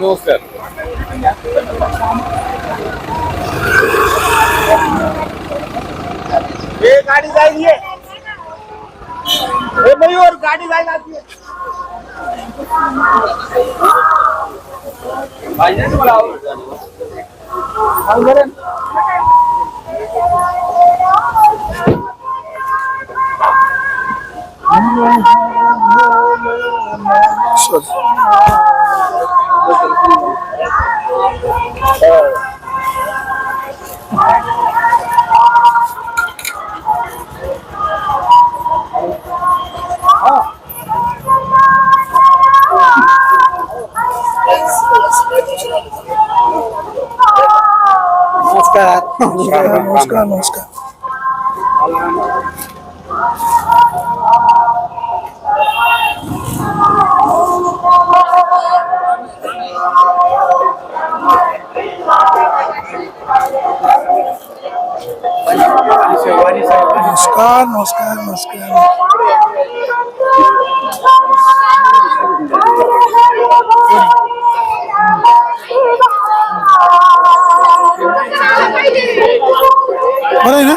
नमस्कार हे गाडी जाईल ये हे मयूर गाडी ये. सांग बरं. नमस्कार नमस्कार नमस्कार नमस्कार নমস্কার নমস্কার নমস্কার। বলাই না?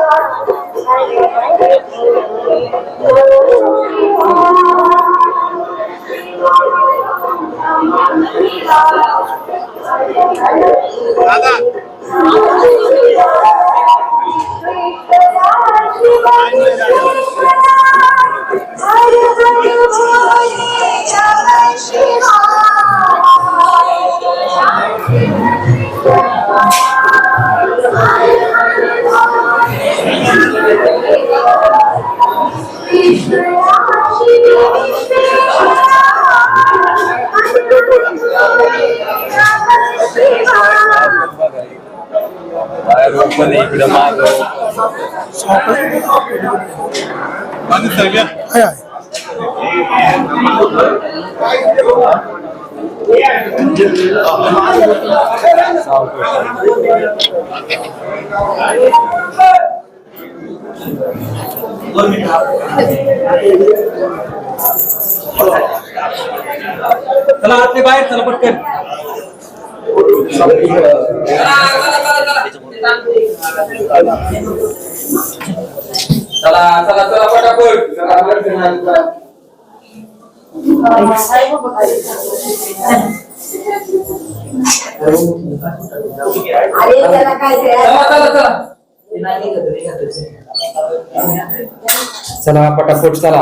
来吧！मध्ये इकडं माग आहे आहे चला आतले बाहेर चला पटकन. चला चला चला. पटापट अरे त्याला काय चला चला चला चला पटापट चला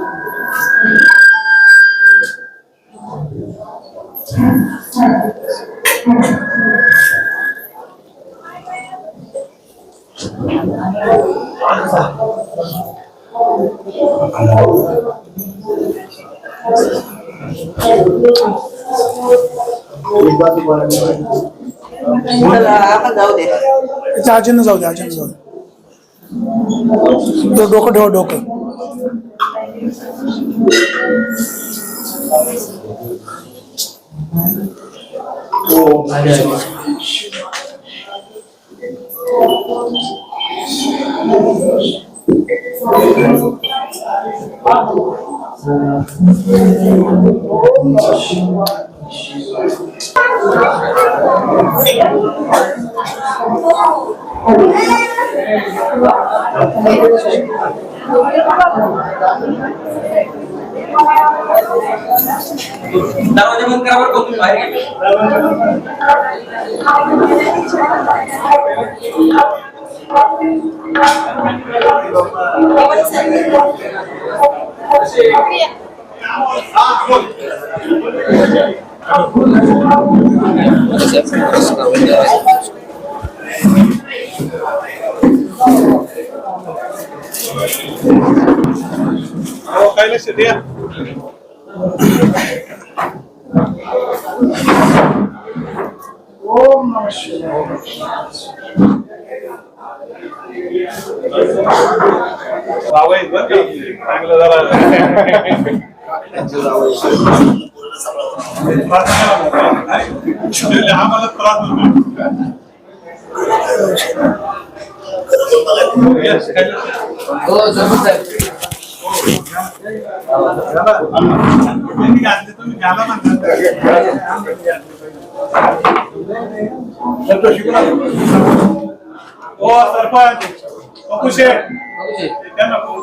जाऊ दे त्याच्या आजीनं जाऊ दे आजीनं जाऊ दे. डोकं ठेवा डोकं. हो दरवाजे बंद करा बरं कोण बाहेर गेले LSD. Om Namah Shivaya. आम्हाला त्रास होतो Yes, काय लक्ष? हो जरूर साहेब तुम्ही घातले, तुम्ही घाला म्हणतात. ओ सरपंच ओ शेठ त्यांना बोल.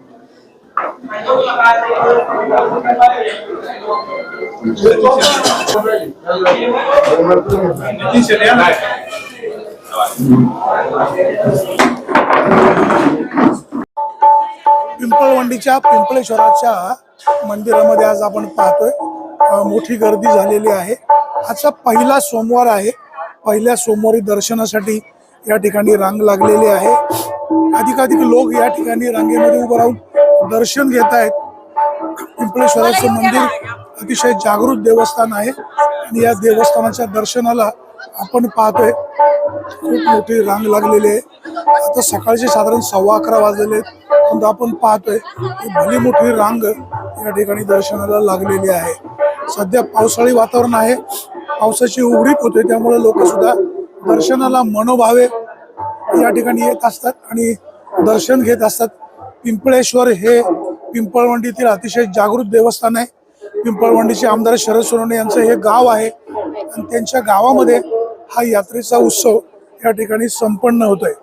पिंपळवंडीच्या पिंपळेश्वराच्या मंदिरामध्ये आज आपण पाहतोय मोठी गर्दी झालेली आहे. आजचा पहिला सोमवार आहे. पहिल्या सोमवारी दर्शनासाठी या ठिकाणी रांग लागलेली आहे. अधिकाधिक लोक या ठिकाणी रांगेमध्ये उभं राहून दर्शन घेत आहेत. पिंपळेश्वराचं मंदिर अतिशय जागृत देवस्थान आहे. आणि या देवस्थानाच्या दर्शनाला आपण पाहतोय. खूप मोठी रांग लागलेली आहे. आता सकाळचे साधारण सव्वा अकरा वाजलेले आहेत. परंतु आपण पाहतोय की भली मोठी रांग या ठिकाणी दर्शनाला लागलेली आहे. सध्या पावसाळी वातावरण आहे. पावसाची उघडीप होते त्यामुळे लोक सुद्धा दर्शनाला मनोभावे या ठिकाणी येत असतात आणि दर्शन घेत असतात. पिंपळेश्वर हे पिंपळवंडीतील अतिशय जागृत देवस्थान आहे. पिंपळवंडीचे आमदार शरद सोनवणे यांचं हे गाव आहे. आणि त्यांच्या गावामध्ये हा यात्रेचा उत्सव या ठिकाणी संपन्न होतोय.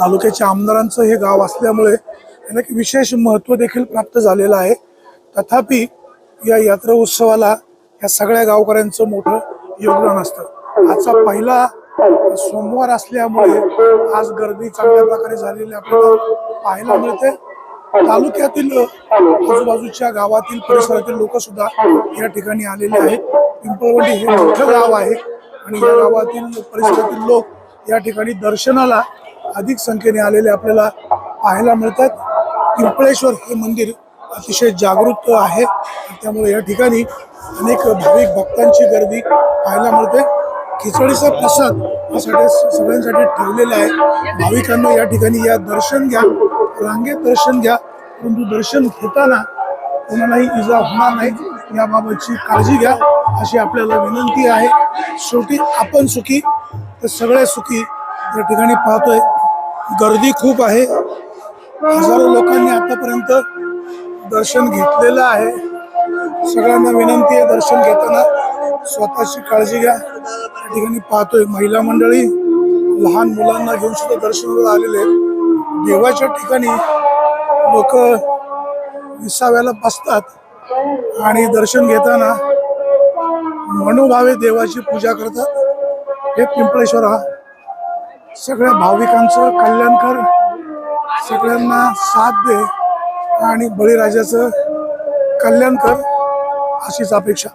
तालुक्याच्या आमदारांचं हे गाव असल्यामुळे यांना एक विशेष महत्त्व देखील प्राप्त झालेलं आहे. तथापि या यात्रा उत्सवाला या सगळ्या गावकऱ्यांचं मोठं योगदान असतं. आजचा पहिला सोमवार असल्यामुळे आज गर्दी चांगल्या प्रकारे झालेली आपल्याला पाहायला मिळते. तालुक्यातील आजूबाजूच्या गावातील परिसरातील लोक सुद्धा या ठिकाणी आलेले आहेत. पिंपळवंडी हे मोठं गाव आहे आणि या गावातील परिसरातील लोक या ठिकाणी दर्शनाला अधिक संख्येने आलेले आपल्याला पाहायला मिळतात. पिंपळेश्वर हे मंदिर अतिशय जागृत आहे. त्यामुळे या ठिकाणी अनेक भाविक भक्तांची गर्दी पाहायला मिळते. खिचडीचा प्रसाद हा सगळ्या सगळ्यांसाठी ठेवलेला आहे. भाविकांना या ठिकाणी या दर्शन घ्या. रांगेत दर्शन घ्या. परंतु दर्शन घेताना कोणालाही इजा होणार नाही. याबाबतची काळजी घ्या. अशी आपल्याला विनंती आहे. शेवटी आपण सुखी तर सगळे सुखी या ठिकाणी पाहतोय. गर्दी खूप आहे. हजारो लोकांनी आतापर्यंत दर्शन घेतलेलं आहे. सगळ्यांना विनंती आहे दर्शन घेताना. स्वतःची काळजी घ्या. या ठिकाणी पाहतोय महिला मंडळी लहान मुलांना घेऊन सुद्धा दर्शनाला आलेले आहेत. देवाच्या ठिकाणी लोक विसाव्याला बसतात आणि दर्शन घेताना मनोभावे देवाची पूजा करतात. हे पिंपळेश्वर हा. सगळ्या भाविकांचं कल्याण कर. सगळ्यांना साथ दे आणि बळीराजाचं कल्याण कर अशीच अपेक्षा.